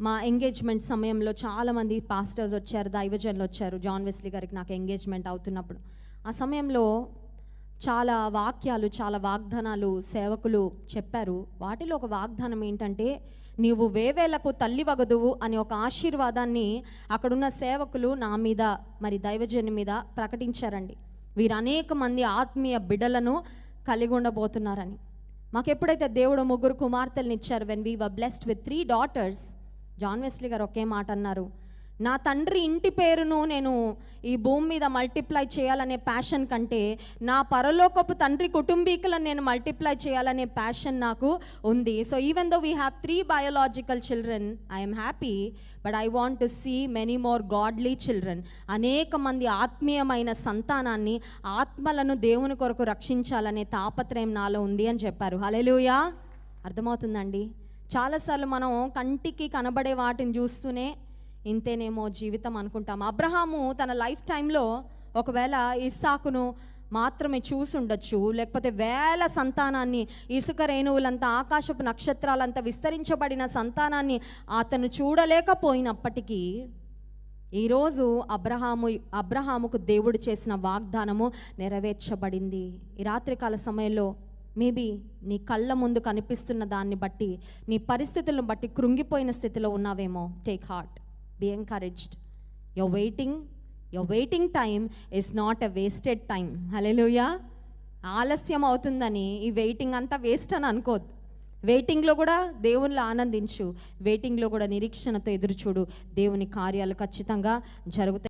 మా ఎంగేజ్మెంట్ సమయంలో చాలామంది పాస్టర్స్ వచ్చారు దైవజనులు వచ్చారు. జాన్ వెస్లీ గారికి నాకు ఎంగేజ్మెంట్ అవుతున్నప్పుడు. ఆ సమయంలో చాలా వాక్యాలు చాలా వాగ్దానాలు సేవకులు చెప్పారు. వాటిలో ఒక వాగ్దానం ఏంటంటే నీవు వేవేలకు తల్లి వగదువు అనే ఒక ఆశీర్వాదాన్ని అక్కడున్న సేవకులు నా మీద మరి దైవజన్ మీద ప్రకటించారండి. వీరు అనేక మంది ఆత్మీయ బిడలను కలిగి ఉండబోతున్నారని. మాకు ఎప్పుడైతే దేవుడు ముగ్గురు కుమార్తెలను ఇచ్చారు when we were blessed with three daughters John Wesley garu ఒకే మాట అన్నారు. నా తండ్రి ఇంటి పేరును నేను ఈ భూమి మీద మల్టిప్లై చేయాలనే ప్యాషన్ కంటే నా పరలోకపు తండ్రి కుటుంబీకులను నేను మల్టిప్లై చేయాలనే ప్యాషన్ నాకు ఉంది. So even though we have three biological children I'm happy but I want to see many more godly children అనేక మంది ఆత్మీయమైన సంతానాన్ని ఆత్మలను దేవుని కొరకు రక్షించాలనే తాపత్రయం నాలో ఉంది అని చెప్పారు. హలెలుయా అర్థమవుతుందండి? చాలాసార్లు మనం కంటికి కనబడే వాటిని చూస్తూనే ఇంతేనేమో జీవితం అనుకుంటాం. అబ్రహాము తన లైఫ్ టైంలో ఒకవేళ ఇస్సాకును మాత్రమే చూసుండొచ్చు లేకపోతే వేల సంతానాన్ని ఇసుక రేణువులంతా ఆకాశపు నక్షత్రాలంతా విస్తరించబడిన సంతానాన్ని అతను చూడలేకపోయినప్పటికీ ఈరోజు అబ్రహాము అబ్రహాముకు దేవుడు చేసిన వాగ్దానము నెరవేర్చబడింది. ఈ రాత్రికాల సమయంలో మేబీ నీ కళ్ళ ముందు కనిపిస్తున్న దాన్ని బట్టి నీ పరిస్థితులను బట్టి కృంగిపోయిన స్థితిలో ఉన్నావేమో take heart be encouraged your waiting your waiting time is not a wasted time hallelujah ఆలస్యం అవుతుందని ఈ వెయిటింగ్ అంతా వేస్ట్ అని అనుకోద్దు వెయిటింగ్లో కూడా దేవుణ్ణి ఆనందించు. వెయిటింగ్లో కూడా నిరీక్షణతో ఎదురుచూడు. దేవుని కార్యాలు ఖచ్చితంగా జరుగుతాయి.